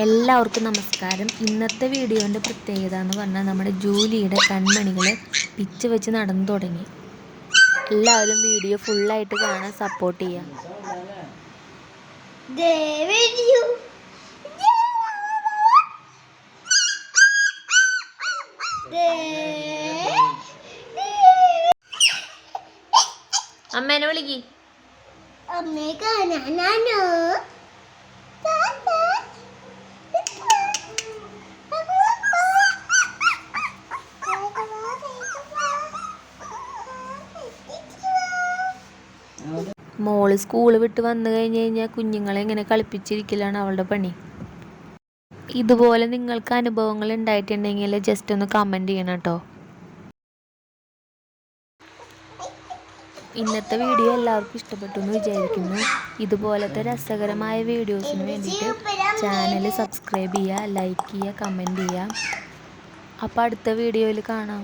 എല്ലാവർക്കും നമസ്കാരം. ഇന്നത്തെ വീഡിയോന്റെ പ്രത്യേകത എന്ന് പറഞ്ഞാൽ നമ്മുടെ ജൂലിയുടെ കൺമണികൾ പിച്ച് വെച്ച് നടന്നു തുടങ്ങി. എല്ലാവരും വീഡിയോ ഫുള്ളായിട്ട് കാണാൻ സപ്പോർട്ട് ചെയ്യാം. അമ്മേനെ വിളിക്കാനോ അമ്മേ മോൾ സ്കൂൾ വിട്ട് വന്നു കഴിഞ്ഞ് കഴിഞ്ഞാൽ കുഞ്ഞുങ്ങളെ ഇങ്ങനെ കളിപ്പിച്ചിരിക്കലാണ് അവളുടെ പണി. ഇതുപോലെ നിങ്ങൾക്ക് അനുഭവങ്ങൾ ഉണ്ടായിട്ടുണ്ടെങ്കിൽ ജസ്റ്റ് ഒന്ന് കമന്റ് ചെയ്യണം കേട്ടോ ഇന്നത്തെ വീഡിയോ എല്ലാവർക്കും ഇഷ്ടപ്പെട്ടു എന്ന് വിചാരിക്കുന്നു. ഇതുപോലത്തെ രസകരമായ വീഡിയോസിന് വേണ്ടിയിട്ട് ചാനൽ സബ്സ്ക്രൈബ് ചെയ്യുക ലൈക്ക് ചെയ്യുക കമന്റ് ചെയ്യുക. അപ്പോൾ അടുത്ത വീഡിയോയിൽ കാണാം.